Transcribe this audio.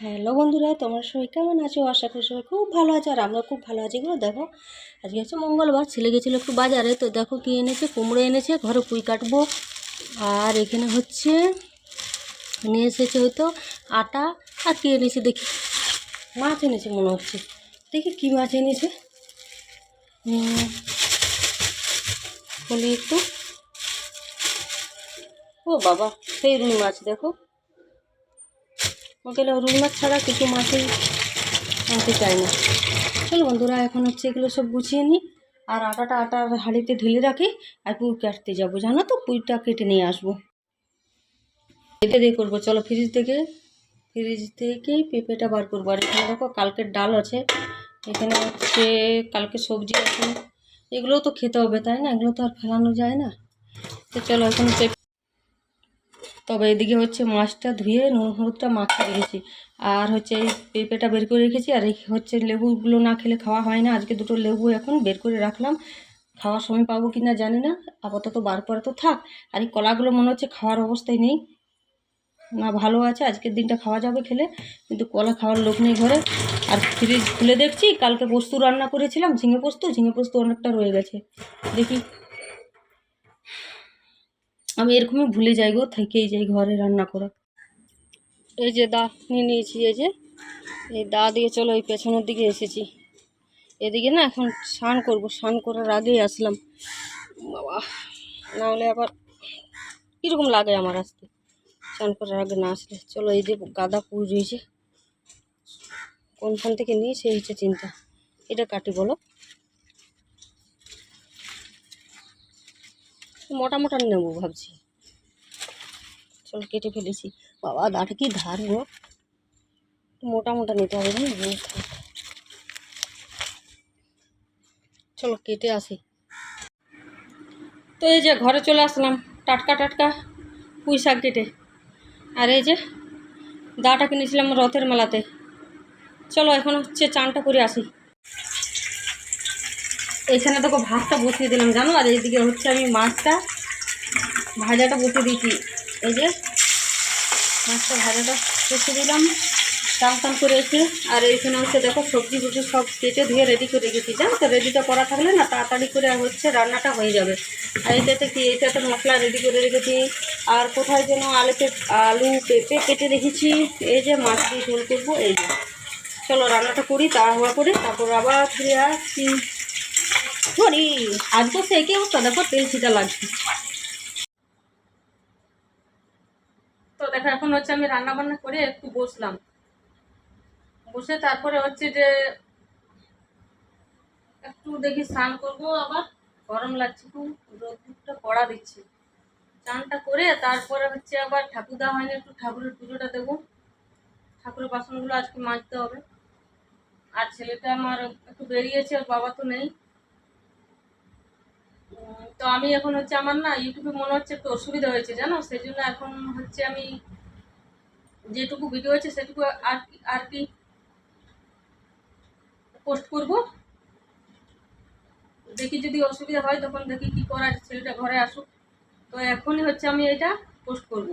Hello বন্ধুরা, তোমার সবাই কেমন আছো? আশা করি সবাই খুব ভালো আছে আর আমরা খুব ভালো আছি। এগুলো দেখো, আজকে হচ্ছে মঙ্গলবার, ছেলে গেছিল একটু বাজারে, তো দেখো কি এনেছে, কুমড়ো এনেছে, ঘরে পুঁই কাটবো। আর এখানে হচ্ছে, নিয়ে এসেছে হয়তো আটা আর কী এনেছে দেখি। মাছ এনেছে মনে হচ্ছে। দেখি কী মাছ এনেছে। বলি একটু। ও বাবা, সেই রুই মাছ দেখো। ওকে রুই মাছ ছাড়া কিছু মাছই আনতে চাই না। চলো বন্ধুরা, এখন হচ্ছে এগুলো সব গুছিয়ে নিই আর আটাটা আটার হাঁড়িতে ঢেলে রাখি আর পুঁই কাটতে যাব। জানো তো পুঁইটা কেটে নিয়ে আসব। এতে দিয়ে করব, চলো ফ্রিজ থেকে ফ্রিজ থেকে পেঁপেটা বার করব। আর এখানে দেখো কালকের ডাল আছে, এখানে হচ্ছে কালকে সবজি আছে। এগুলোও তো খেতে হবে, তাই না? এগুলো তো আর ফেলানো যায় না। তো চলো এখন পেঁপে তবে এদিকে হচ্ছে মাছটা ধুয়ে নুন হলুদটা মাখিয়ে রেখেছি। আর হচ্ছে এই পেঁপেটা বের করে রেখেছি, আর হচ্ছে লেবুগুলো না খেলে খাওয়া হয় না। আজকে দুটো লেবু এখন বের করে রাখলাম। খাওয়ার সময় পাবো কি না জানি না, আপাতত বার পরে তো থাক। আর এই কলাগুলো মনে হচ্ছে খাওয়ার অবস্থায় নেই। না, ভালো আছে, আজকের দিনটা খাওয়া যাবে খেলে। কিন্তু কলা খাওয়ার লোক নেই ঘরে। আর ফ্রিজ খুলে দেখছি, কালকে পোস্ত রান্না করেছিলাম, ঝিঙে পোস্ত। ঝিঙে পোস্ত অনেকটা রয়ে গেছে। দেখি আমি এরকমই ভুলে যাই গো, থেকেই যাই ঘরে রান্না করা। এই যে দা, নিয়ে নিয়েছি, এই যে। এই দা দিয়ে চলো, এই পেছনের দিকে এসেছি। এদিকে না এখন স্নান করব, স্নান করার আগেই আসলাম। বাবা, নাহলে আবার কীরকম লাগে আমার আসতে? স্নান করার আগে না আসলে। চলো, এই যে গাঁদা ফুল রয়েছে। কোনখান থেকে নিয়ে সেই হচ্ছে চিন্তা। এটা কাটি বলো। মোটা মোটা নেব ভাবছি। চল, কেটে ফেলেছি। বাবা, দাঁড়া, কি ধার গো? মোটা মোটা নিতে হবে চলো, কেটে আসি। তো এই যে, ঘরে চলে আসলাম। টাটকা টাটকা পুঁই শাক কেটে। আর এই যে, দাটা কিনেছিলাম রথের মেলাতে। চলো, এখন হচ্ছে চানটা করে আসি। এইখানে দেখো ভাতটা বসিয়ে দিলাম, জানো? আর এইদিকে হচ্ছে আমি মাছটা, ভাজাটা বসিয়ে দিয়েছি। এই যে মাছটা ভাজাটা বসিয়ে দিলাম টান টান করে এসে। আর এইখানে হচ্ছে দেখো সবজি বুজি সব কেটে ধুয়ে রেডি করে রেখেছি। জানো তো রেডিটা করা থাকলে না তাড়াতাড়ি করে হচ্ছে রান্নাটা হয়ে যাবে। আর এইটাতে কি এইটাতে মশলা রেডি করে রেখেছি। আর কোথায় যেন আলুতে আলু পেঁপে কেটে রেখেছি। এই যে মাছ দিয়ে ঝোল করব, এই যে। চলো রান্নাটা করি, তাড়াহুড়া করে, তারপর আবার ফিরে আসছি। সরি আজ তো সেকে অবস্থা, দেখো তেল ছিটা লাগছে। তো দেখো, এখন হচ্ছে আমি রান্না বান্না করে একটু বসলাম। বসে তারপরে হচ্ছে যে একটু দেখি স্নান করব আবার। গরম লাগছে খুব রোদটা কড়া দিচ্ছে। স্নানটা করে তারপরে হচ্ছে আবার ঠাকুর দেওয়া হয়নি, একটু ঠাকুরের পুজোটা দেবো। ঠাকুরের বাসনগুলো আজকে মাজতে হবে। আর ছেলেটা আমার একটু বেরিয়েছে আর বাবা তো নেই। তো আমি এখন হচ্ছে আমার না ইউটিউবে মনে হচ্ছে একটু অসুবিধা হয়েছে, জানো? সেই জন্য এখন হচ্ছে আমি যেটুকু ভিডিও হয়েছে সেটুকু আর কি আর কি পোস্ট করব। দেখি যদি অসুবিধা হয় তখন দেখি কি করার, ছেলেটা ঘরে আসুক। তো এখনই হচ্ছে আমি এটা পোস্ট করব।